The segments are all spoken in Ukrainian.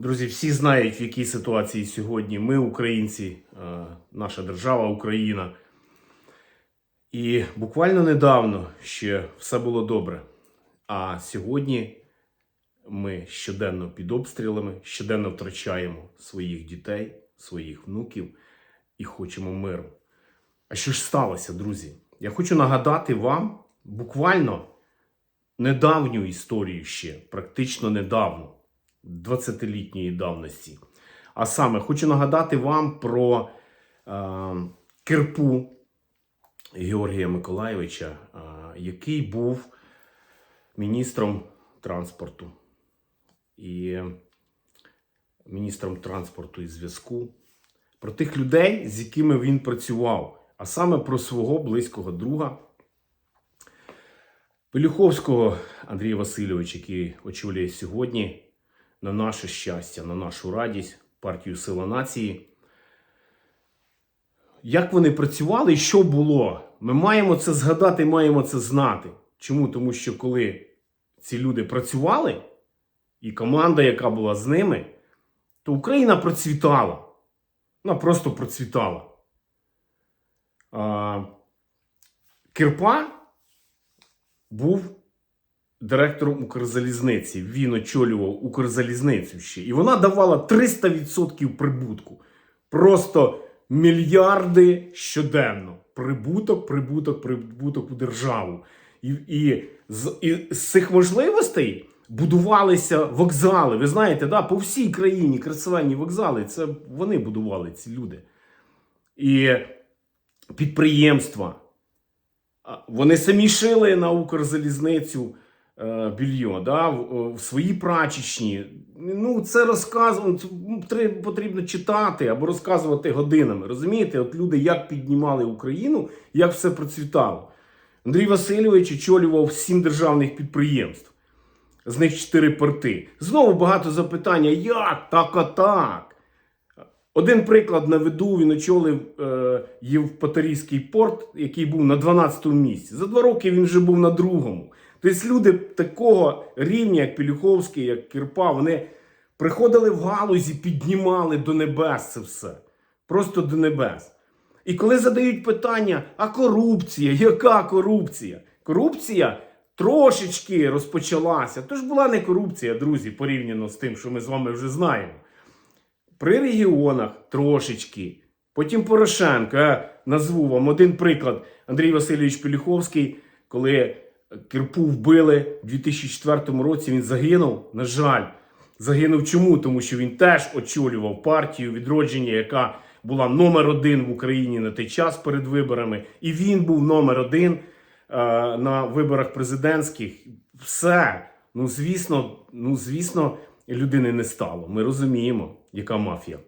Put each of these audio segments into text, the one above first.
Друзі, всі знають, в якій ситуації сьогодні ми, українці, е, наша держава Україна. І буквально недавно ще все було добре. А сьогодні ми щоденно під обстрілами, щоденно втрачаємо своїх дітей, своїх внуків і хочемо миру. А що ж сталося, друзі? Я хочу нагадати вам буквально недавню історію ще, практично недавно, 20-літньої давності. А саме хочу нагадати вам про е, кирпу Георгія Миколайовича, е, який був міністром транспорту і міністром транспорту і зв'язку, про тих людей, з якими він працював, а саме про свого близького друга. Пелюховського Андрія Васильовича, який очолює сьогодні на наше щастя, на нашу радість, партію Сила нації. Як вони працювали і що було? Ми маємо це згадати, маємо це знати. Чому? Тому що коли ці люди працювали, і команда, яка була з ними, то Україна процвітала. Вона просто процвітала. А, Кирпа був директором Укрзалізниці. Він очолював Укрзалізницю ще. І вона давала 300% прибутку. Просто мільярди щоденно. Прибуток, прибуток, прибуток у державу. І, і, з, і з цих можливостей будувалися вокзали. Ви знаєте, да, по всій країні красивенні вокзали. Це вони будували ці люди. І підприємства. Вони самі шили на Укрзалізницю більйо, да, в, в свої прачечні. Ну, це розказувати потрібно читати або розказувати годинами. Розумієте, от люди як піднімали Україну, як все процвітало. Андрій Васильович очолював сім державних підприємств. З них чотири порти. Знову багато запитання: як? Так, а так. Один приклад наведу, він очолив е, Євпаторійський порт, який був на 12-му місці. За два роки він вже був на другому. Тобто люди такого рівня, як Пілюховський, як Кірпа, вони приходили в галузі, піднімали до небес це все. Просто до небес. І коли задають питання, а корупція, яка корупція? Корупція трошечки розпочалася. Тож була не корупція, друзі, порівняно з тим, що ми з вами вже знаємо. При регіонах трошечки. Потім Порошенко. Я назву вам один приклад. Андрій Васильович Пелюховський, коли Кирпу вбили у 2004 році, він загинув. На жаль, загинув чому? Тому що він теж очолював партію відродження, яка була номер один в Україні на той час перед виборами. І він був номер один е, на виборах президентських. Все. Ну, звісно, ну, звісно, людини не стало. Ми розуміємо, яка мафія.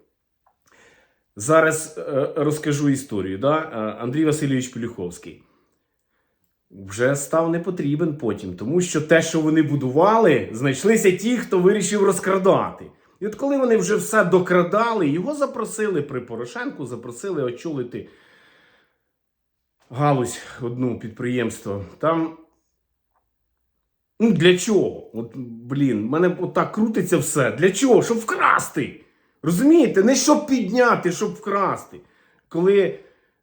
Зараз е, розкажу історію. Да? Е, Андрій Васильович Пелюховський вже став не потрібен потім, тому що те, що вони будували, знайшлися ті, хто вирішив розкрадати. І от коли вони вже все докрадали, його запросили при Порошенку, запросили очолити галузь одну підприємство. Там. Ну, для чого? От, блін, мене отак крутиться все. Для чого? Щоб вкрасти. Розумієте? Не щоб підняти, щоб вкрасти. Коли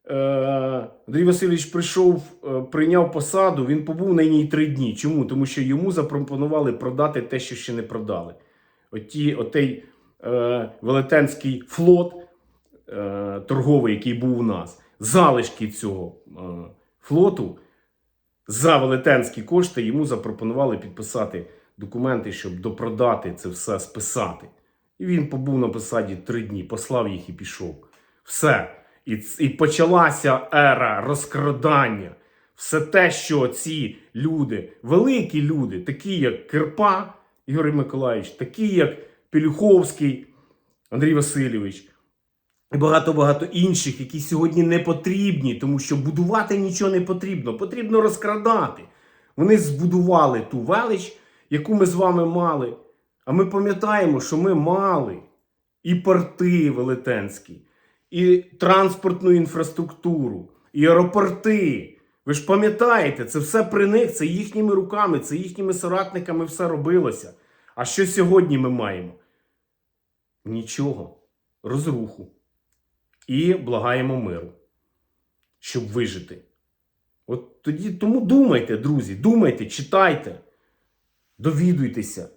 Андрій Васильович прийшов, е, прийняв посаду, він побув на ній три дні. Чому? Тому що йому запропонували продати те, що ще не продали. Оті, отей е, велетенський флот е, торговий, який був у нас, залишки цього е, флоту за велетенські кошти йому запропонували підписати документи, щоб допродати це все списати. І він побув на посаді три дні, послав їх і пішов. Все. І, і почалася ера розкрадання. Все те, що ці люди, великі люди, такі як Кирпа Ігор Миколаївич, такі як Пелюховський Андрій Васильович, і багато-багато інших, які сьогодні не потрібні, тому що будувати нічого не потрібно, потрібно розкрадати. Вони збудували ту велич, яку ми з вами мали. А ми пам'ятаємо, що ми мали і порти велетенські, і транспортну інфраструктуру, і аеропорти. Ви ж пам'ятаєте, це все при них, це їхніми руками, це їхніми соратниками все робилося. А що сьогодні ми маємо? Нічого. Розруху. І благаємо миру, щоб вижити. От тоді тому думайте, друзі, думайте, читайте, довідуйтеся.